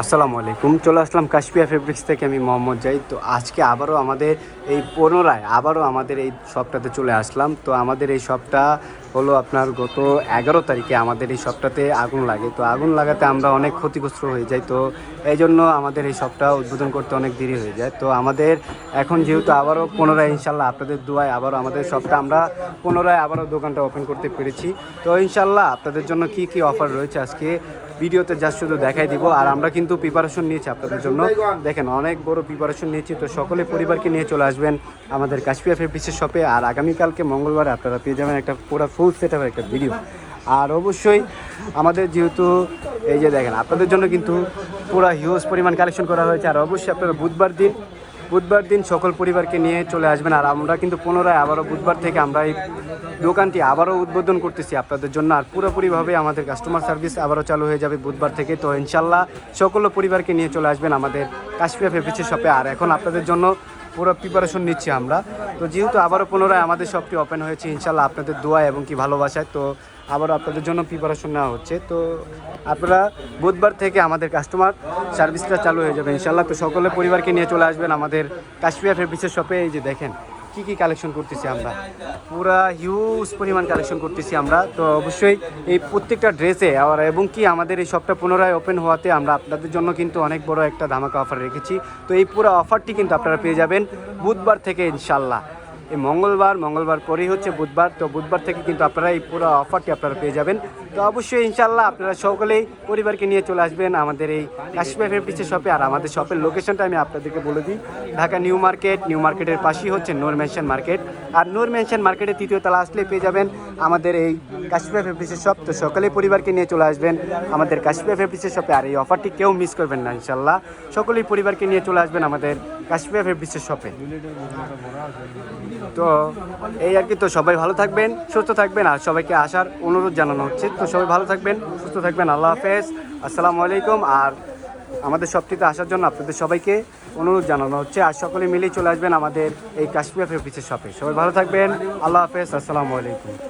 আসসালামু আলাইকুম। চলে আসলাম কাশপিয়া ফেব্রিক্স থেকে, আমি মোহাম্মদ জাই তো আজকে আবারও আমাদের এই পুনরায়, আবারও আমাদের এই শপটাতে চলে আসলাম। তো আমাদের এই শপটা হলো আপনার গত এগারো তারিখে আমাদের এই শপটাতে আগুন লাগে। তো আগুন লাগাতে আমরা অনেক ক্ষতিগ্রস্ত হয়ে যাই। তো এই জন্য আমাদের এই শপটা উদ্বোধন করতে অনেক দেরি হয়ে যায়। তো আমাদের এখন যেহেতু আবারও পুনরায় ইনশাল্লাহ আপনাদের দোয়ায় আবারও আমাদের শপটা আমরা পুনরায় আবারও দোকানটা ওপেন করতে পেরেছি। তো ইনশাল্লাহ আপনাদের জন্য কি কি অফার রয়েছে আজকে ভিডিওতে জাস্ট শুধু দেখাই দিব। আর আমরা কিন্তু প্রিপারেশন নিয়েছি আপনাদের জন্য। দেখেন অনেক বড় প্রিপারেশন নিয়েছি। তো সকলে পরিবারকে নিয়ে চলে আসবেন আমাদের কাশ্মীর ফেব্রিক্সের শপে আর আগামীকালকে মঙ্গলবার আপনারা পেয়ে যাবেন একটা পুরো ফুল সেট একটা ভিডিও আর অবশ্যই আমাদের যেহেতু এই যে দেখেন, আপনাদের জন্য কিন্তু পুরো হিউজ পরিমাণ কালেকশন করা হয়েছে। আর অবশ্যই আপনারা বুধবার দিন বুধবার দিন সকল পরিবারকে নিয়ে চলে আসবেন আর আমরা কিন্তু পুনরায় আবারও বুধবার থেকে আমরা এই দোকানটি আবারও উদ্বোধন করতেছি আপনাদের জন্য আর পুরোপুরিভাবে আমাদের কাস্টমার সার্ভিস আবারও চালু হয়ে যাবে বুধবার থেকে। তো ইনশাল্লাহ সকল পরিবারকে নিয়ে চলে আসবেন আমাদের কাশ্মীর ফেব্রিক্সের শপে আর এখন আপনাদের জন্য পুরো প্রিপারেশন নিচ্ছি আমরা। তো যেহেতু আবারও পুনরায় আমাদের শপটি ওপেন হয়েছে ইনশাল্লাহ আপনাদের দোয়া এবং কি ভালোবাসায়, তো আবারও আপনাদের জন্য প্রিপারেশন নেওয়া হচ্ছে। তো আপনারা বুধবার থেকে আমাদের কাস্টমার সার্ভিসটা চালু হয়ে যাবে। ইনশাল্লাহ তো সকলে পরিবারকে নিয়ে চলে আসবেন আমাদের কাশ্মীর ফেব্রিক্সের শপে এই যে দেখেন, কি কি কালেকশন করতেছি আমরা। পুরা হিউজ পরিমাণ কালেকশন করতেছি আমরা। তো অবশ্যই এই প্রত্যেকটা ড্রেসে আর এবং কি আমাদের এই শপটা পুনরায় ওপেন হওয়াতে আমরা আপনাদের জন্য কিন্তু অনেক বড় একটা ধামাকা অফার রেখেছি। তো এই পুরো অফারটি কিন্তু আপনারা পেয়ে যাবেন বুধবার থেকে ইনশাল্লাহ এই মঙ্গলবার মঙ্গলবার পরেই হচ্ছে বুধবার। তো বুধবার থেকে কিন্তু আপনারা এই পুরো অফারটি আপনারা পেয়ে যাবেন। তো অবশ্যই ইনশাল্লাহ আপনারা সকলেই পরিবারকে নিয়ে চলে আসবেন আমাদের এই কাশ্মীর ফেব্রিক্সের শপে। আর আমাদের শপের লোকেশনটা আমি আপনাদেরকে বলে দিই। ঢাকা নিউ মার্কেট, নিউ মার্কেটের পাশেই হচ্ছে নূর মেনশন মার্কেট আর নোর মেনশন মার্কেটের তৃতীয় তলা আসলে পেয়ে যাবেন আমাদের এই কাশ্মীর ফেব্রিক্সের শপ। তো সকলেই পরিবারকে নিয়ে চলে আসবেন আমাদের কাশ্মীর ফেব্রিক্সের শপে। আর এই অফারটি কেউ মিস করবেন না ইনশাল্লাহ সকলেই পরিবারকে নিয়ে চলে আসবেন আমাদের কাশ্মীর ফেব্রিক্সের শপে। তো এই আর কি, তো সবাই ভালো থাকবেন, সুস্থ থাকবেন। আর সবাইকে আসার অনুরোধ জানানো হচ্ছে। তো সবাই ভালো থাকবেন, সুস্থ থাকবেন, আল্লাহ হাফেজ। আসসালামু আলাইকুম। আর আমাদের সবটিতে আসার জন্য আপনাদের সবাইকে অনুরোধ জানানো হচ্ছে, আর সকলে মিলেই চলে আসবেন আমাদের এই কাশ্মীর ফেফিসের শপে। সবাই ভালো থাকবেন, আল্লাহ হাফেজ, আসসালামু আলাইকুম।